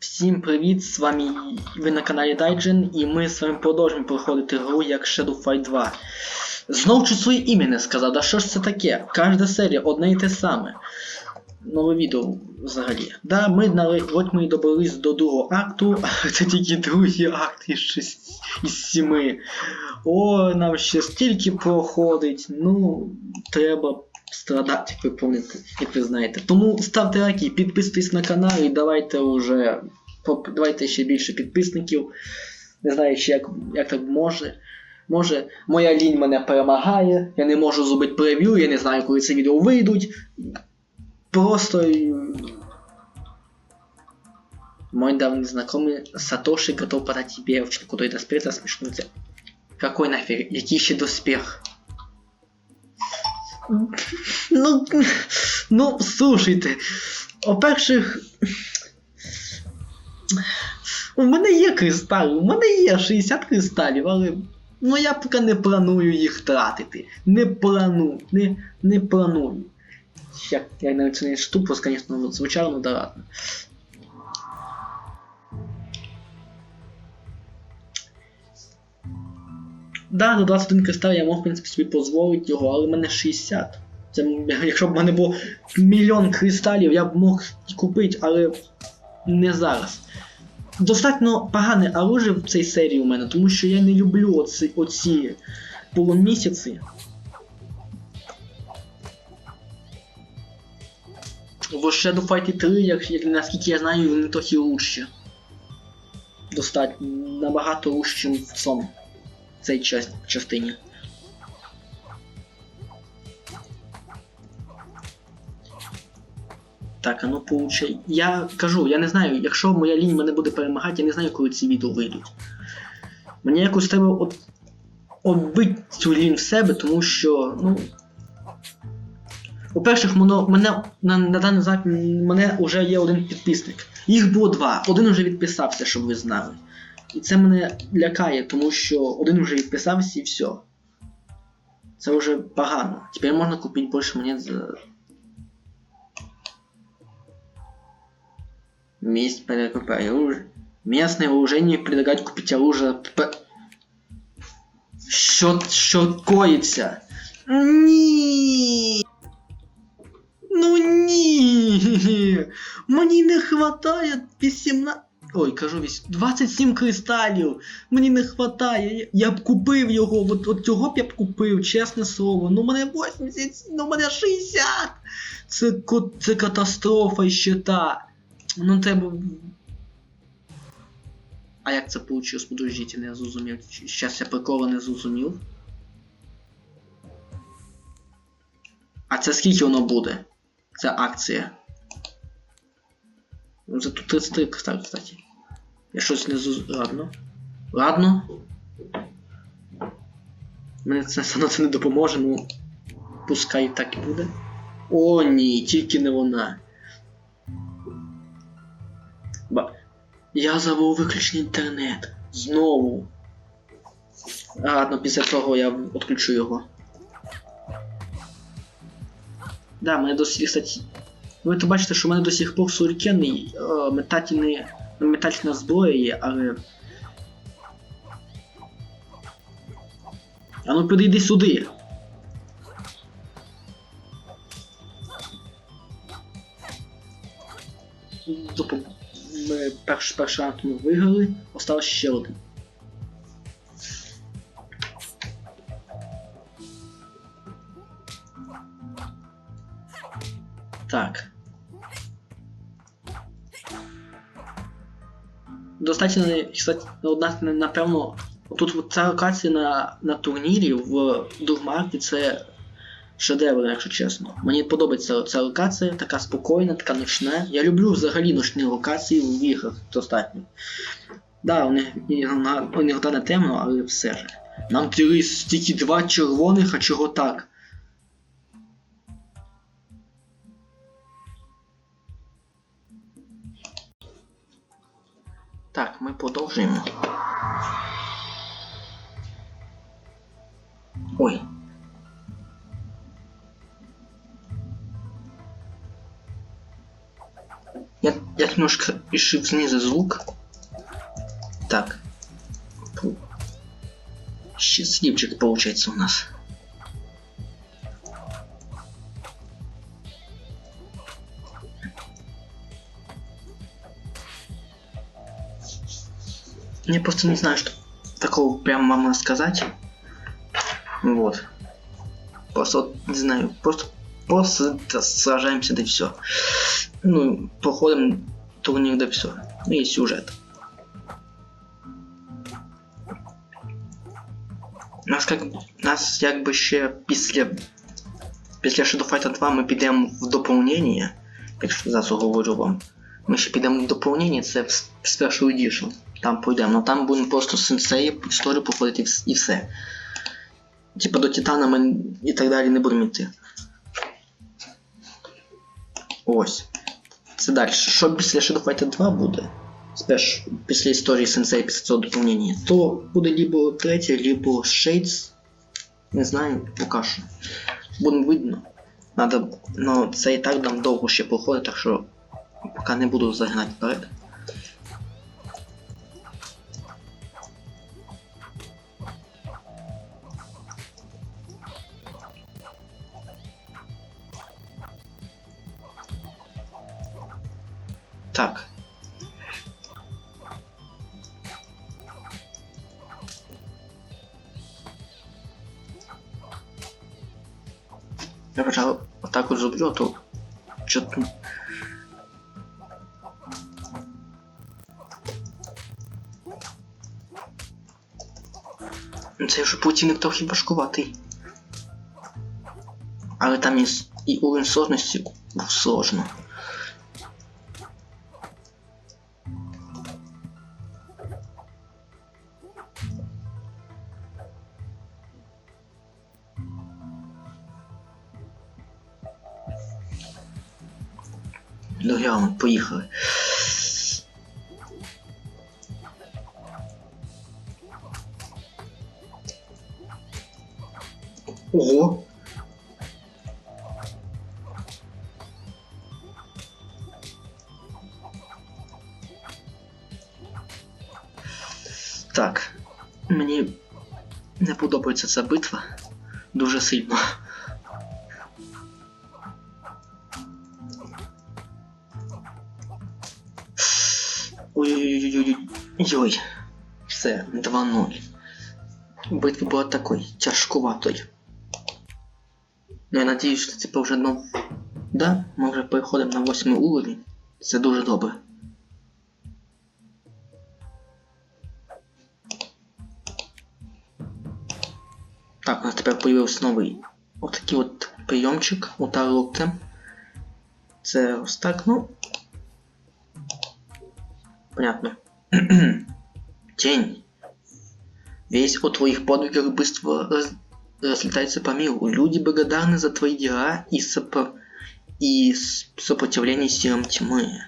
Всім привіт! З вами ви на каналі Дайджен, і ми з вами продовжуємо проходити гру як Shadow Fight 2. Знов чуть своє ім'я не сказав, да що ж це таке? Кожна серія одне і те саме. Нове відео взагалі. Да, ми на от ми добрались до другого акту, це тільки другий акт із шести, із сіми. О, нам ще стільки проходить. Ну, треба страдати, як ви як ви знаєте. Тому ставте лайки, підписуйтесь на канал і давайте уже. Давайте ще більше підписників. Не знаю, ще як, як так може. Може, моя лінь мене перемагає, я не можу зробити прев'ю, я не знаю, коли це відео вийдуть. Просто. Мой давний знакомый Сатоши готов подать тебе очень крутой доспех за смешную цель. Какой нафиг? Який ще доспех? Ну, ну, слушайте. По-перших, у мене є кристали, у мене є 60 кристалів, але ну я поки не планую їх тратити. Не планую, не, не планую. Як я навіть це не штуку, звісно, звучало, ну да до 21 кристал я мог, в принципі, собі дозволити його, але в мене 60. Це, якщо б в мене було мільйон кристалів, я б мог купити, але не зараз. Достатньо погане оружие в цій серії у мене, тому що я не люблю оці, оці полумісяці. В Shadow Fight 3, як, як наскільки я знаю, вони трохи лучше. Достатньо набагато лучше, в цьому в цій част, частині. Так, а ну получай. Я кажу, я не знаю, якщо моя лінь мене буде перемагати, я не знаю, коли ці відео вийдуть. Мені якось треба от, отбити цю лінь в себе, тому що, ну. По-перше, мене, на, на даний запит мене вже є один підписник. Їх було два. Один вже відписався, щоб ви знали. І це мене лякає, тому що один вже відписався і все. Це вже погано. Тепер можна купити більше монет за. Месть перекупай оружие. Местные вооружения предлагают купить оружие. Що, що коїться? Ні. Ну ні. Мені не хватає 18... Ой, кажу вісь, 27 кристалів. Мені не хватає. Я- б купив його, от, от цього б я б купив, чесне слово. Ну мене 80, ну мене 60. Це, це катастрофа і щита. Ну треба. А як це вийшло? Подождіть, не зрозумів. Щас я прикола не зрозумів. А це скільки воно буде? Ця акція. Ну, це тут 33 кстати, кстати. Я щось не зрозумів. Ладно. Ладно. Мені це все це не допоможе, ну. Пускай так і буде. О, ні, тільки не вона. Ба. Я забув виключити інтернет. Знову. Ладно, після того я відключу його. Да, мене досі, кстати. Ви то бачите, що в мене до сих пор сурікенний е, метательний, метательна зброя є, але. А ну підійди сюди. Перший акт ми виграли, осталось ще один. Достатньо, кстати, одна, напевно, тут ця локація на, на турнірі в Дурмарті це шедевр, якщо чесно. Мені подобається ця локація, така спокійна, така ночна. Я люблю взагалі ночні локації в іграх достатньо. Да, у них іноді не темно, але все ж. Нам тили стільки два червоних, а чого так? Так, ми продовжуємо. Ой. Я, я немножко решил снизу звук. Так. Счастливчик получается у нас. Я просто не знаю, что такого прям вам рассказать. Вот. Просто вот, не знаю, просто просто да, сражаемся да и все. Ну, проходим турнир да все. Ну и сюжет. Нас как нас якби ще після після Shadow Fighter 2 ми підемо в доповнення, якщо зараз говорю вам. Ми ще підемо в доповнення, це в Special Edition. Там пойдемо, ну там будемо просто сенсеї, історію проходити і все. Типа до Титана ми і так далі не будемо йти. Ось. Це далі. Що після Shadow Fighter 2 буде? Спеш, після історії сенсея, після цього доповнення, то буде либо третє, либо Shades. Не знаю, поки що. Буде видно. Надо, ну це і так нам довго ще проходить, так що поки не буду загнати вперед. Так. Я почав отак от зроблю, то чого Це вже противник трохи важкуватий. Але там с- і уровень сложності був сложно. Поїхали. Ого! Так, мені не подобається ця битва дуже сильно. Ой-ой-ой-ой-ой. Все, 2-0. Битва була такой тяжкуватою. Ну, я надіюсь, що типу вже ну. Да, ми вже переходимо на 8 уровень. Це дуже добре. Так, у нас тепер появився новий отакий от прийомчик, удар локтем. Це ось так, ну. Понятно. Тень. Весь о твоих подвигах быстро раз- разлетается по миру. Люди благодарны за твои дела и, сопо... и сопротивление силам тьмы.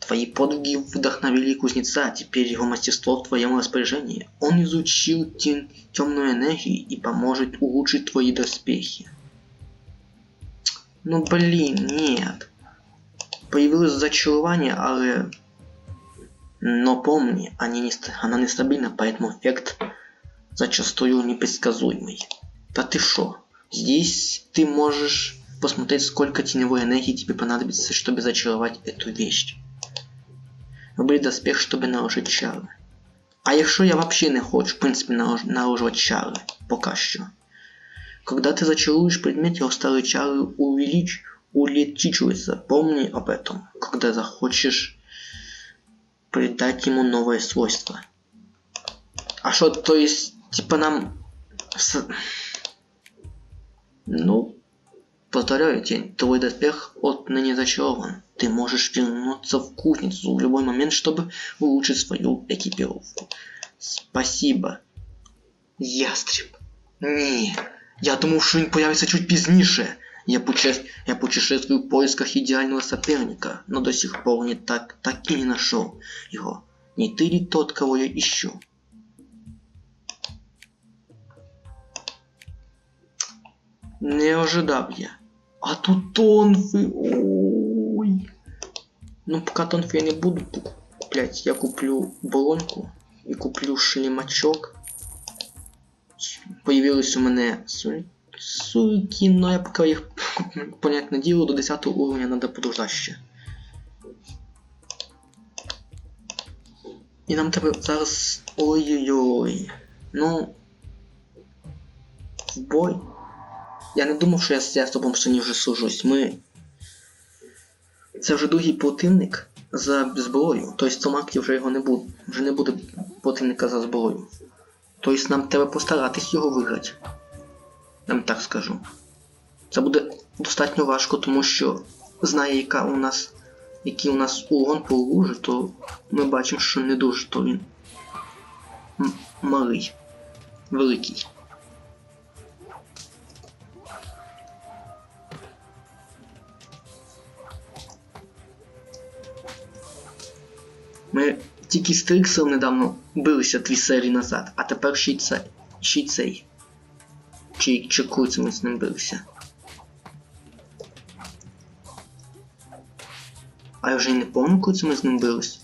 Твои подвиги вдохновили кузнеца, теперь его мастерство в твоем распоряжении. Он изучил тем- темную энергию и поможет улучшить твои доспехи. Ну блин, нет. Появилось зачарование, але но помни, они не, она нестабильна, поэтому эффект зачастую непредсказуемый. Да ты шо? Здесь ты можешь посмотреть, сколько теневой энергии тебе понадобится, чтобы зачаровать эту вещь. Выбери доспех, чтобы наложить чары. А якщо я вообще не хочу, в принципе, налож- наложить чары, пока що. Когда ты зачаруешь предмет, его старые чары увелич... улетичиваются. Помни об этом, когда захочешь придать ему новое свойство. А что, то есть, типа нам... Ну, повторяю, тень, твой доспех отныне зачарован. Ты можешь вернуться в кузницу в любой момент, чтобы улучшить свою экипировку. Спасибо. Ястреб. Не, я думал, что он появится чуть пізніше. Я, путеше... я путешествую в поисках идеального соперника, но до сих пор не так, так и не нашел его. Не ты ли тот, кого я ищу? Не ожидав я. А тут он вы... Ой. Ну, пока тонфи я не буду куплять. Я куплю болонку і куплю шлімачок. Появились у мене су- суйки, но я поки їх понятне діло до 10 уровня надо подождать ще. І нам треба зараз. Ой-ой-ой. Ну. В бой. Я не думав, що я з яструбом сьогодні вже сужусь. Ми. Це вже другий противник за зброю. Тобто Томакі вже його не буде. Вже не буде противника за зброю. Тобто нам треба постаратись його виграти. Я вам так скажу. Це буде достатньо важко, тому що знає, яка у нас. Який у нас урон по лужі, то ми бачимо, що не дуже то він малий. Великий. Ми тільки з Триксом недавно билися дві серії назад, а тепер ще й цей. Чи, чи ми з ним бився. А я вже й не помню, ми з ним бились.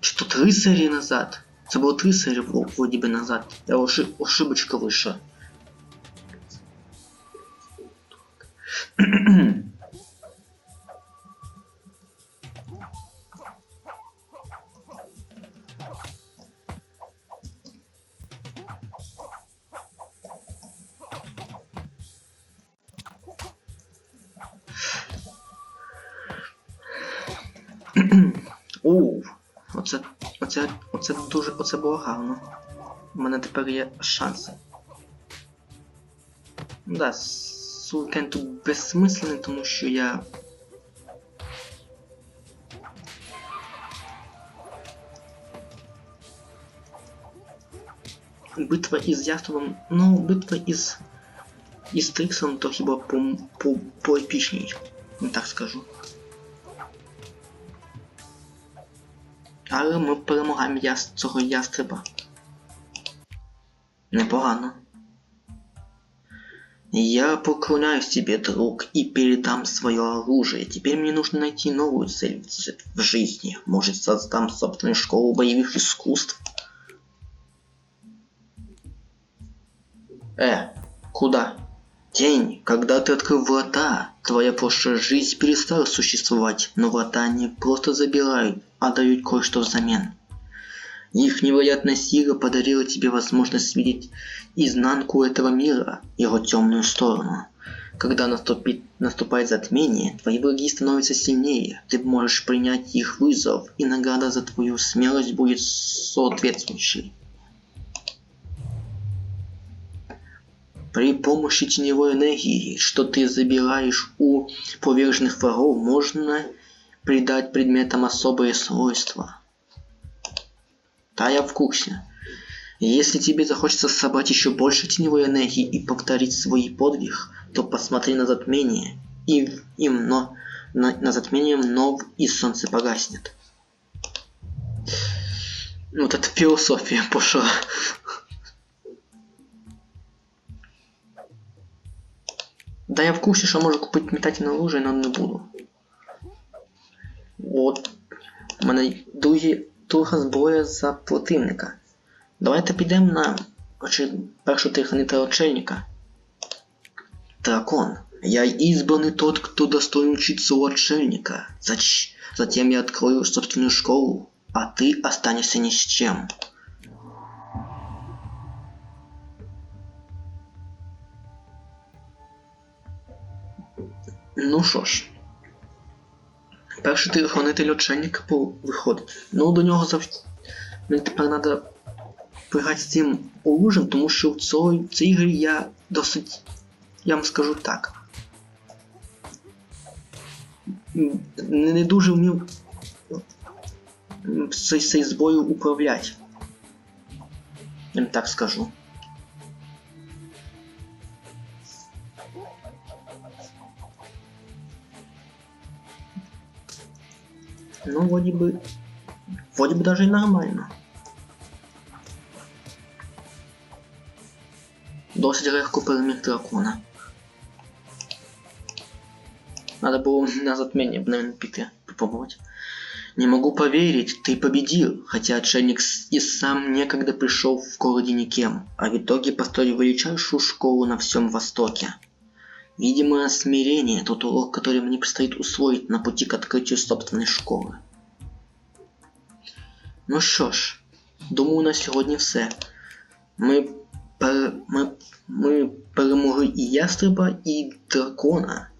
Чи то три серії назад? Це було три серії вроді би назад. Я ошиб, ошибочка вийшла. оце, оце дуже, оце було гарно. У мене тепер є шанси. Ну Да, Суркен тут безсмислений, тому що я. Битва із яструбом. Ну, битва із. із Триксом то хіба по, по, по епічній, не так скажу. Але ми перемагаємо яс... цього ястреба. Непогано. Я поклоняюсь тебе, друг, и передам свое оружие. Теперь мне нужно найти новую цель в- жизни. Может, создам собственную школу боевых искусств? Э, куда? День, когда ты открыл врата, твоя прошлая жизнь перестала существовать, но врата они просто забирают, а дают кое-что взамен. Их невероятная сила подарила тебе возможность видеть изнанку этого мира, его темную сторону. Когда наступит, наступает затмение, твои враги становятся сильнее, ты можешь принять их вызов, и награда за твою смелость будет соответствующей. При помощи теневой энергии, что ты забираешь у поверженных врагов, можно придать предметам особые свойства. Да, я в курсе. Если тебе захочется собрать еще больше теневой энергии и повторить свой подвиг, то посмотри на затмение, и им но на, на затмение нов и солнце погаснет. Вот это философия пошла. Да я в курсі, що можу купити метательне оружие, але не буду. От. У мене другі, друга зброя за противника. Давайте підемо на очі, першу тиханита очельника. Дракон. Я избранный тот, кто достоин учиться у отшельника. Зач... Затем я открою собственную школу, а ты останешься ни с чем. Ну що ж. Перший телефонитель очельника по- виходить. Ну до нього завжди. Мені тепер треба пригати з цим оружием, тому що в цій, в цій грі я досить. Я вам скажу так. Не, не дуже вмів цей, цей зброю управляти. Я так скажу. Ну, вроде бы... Вроде бы даже и нормально. Досить легко переміг дракона. Надо було на затміння б, наверное, піти. попробовать. Не могу поверить, ты победил, хотя отшельник с- и сам некогда пришел в городе никем, а в итоге построил величайшую школу на всем Востоке. Видимо, смирение – тот урок, который мне предстоит усвоить на пути к открытию собственной школи. Ну що ж, думаю, на сьогодні все. Ми, пер... ми, ми перемогли і ястреба, і дракона.